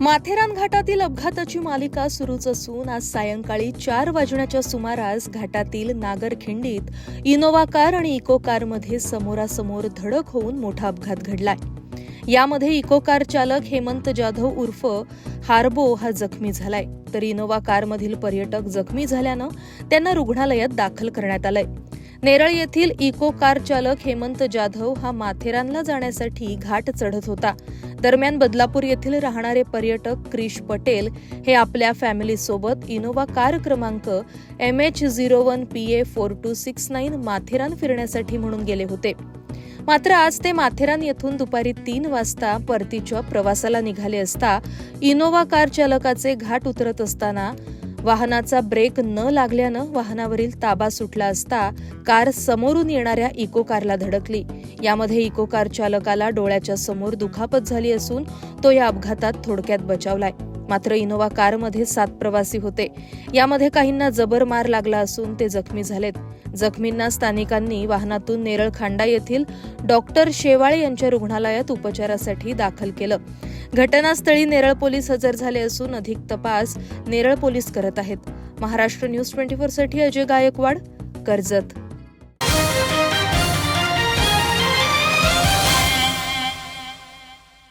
माथेरान घाटातील अपघाताची मालिका सुरूच असून आज सायंकाळी चार वाजण्याच्या सुमारास घाटातील नागरखिंडीत इनोवा कार आणि इको कारमध्ये समोरासमोर धडक होऊन मोठा अपघात घडलाय. यामध्ये इको कार चालक हेमंत जाधव उर्फ हार्बो हा जखमी झालाय. तर इनोवा कारमधील पर्यटक जखमी झाल्यानं त्यांना रुग्णालयात दाखल करण्यात आलंय. नेरळ येथील इको कार चालक हेमंत जाधव हा माथेरानला जाण्यासाठी घाट चढत होता. दरम्यान बदलापूर येथील राहणारे पर्यटक क्रिश पटेल हे आपल्या फॅमिलीसोबत इनोवा कार क्रमांक M H zero one P A four two six nine Matheran फिरण्यासाठी म्हणून गेले होते. मात्र आज ते माथेरान येथून दुपारी तीन वाजता परतीच्या प्रवासाला निघाले असता इनोवा कार चालकाचे घाट उतरत असताना वाहनाचा ब्रेक न लागल्यानं वाहनावरील ताबा सुटला असता कार समोरून येणाऱ्या इको कारला धडकली. यामध्ये इको कार चालकाला डोळ्याच्या समोर दुखापत झाली असून तो या अपघातात थोडक्यात बचावलाय. मात्र इनोवा कारमध्ये सात प्रवासी होते. यामध्ये काहींना जबर मार लागला असून ते जखमी झालेत. जखमींना स्थानिकांनी वाहनातून नेरळ खांडा येथील डॉक्टर शेवाळे यांच्या रुग्णालयात उपचारासाठी दाखल केलं. घटनास्थळी नेरळ पोलीस हजर झाले असून अधिक तपास नेरळ पोलीस करत आहेत. महाराष्ट्र न्यूज ट्वेंटी साठी अजय गायकवाड कर्जत.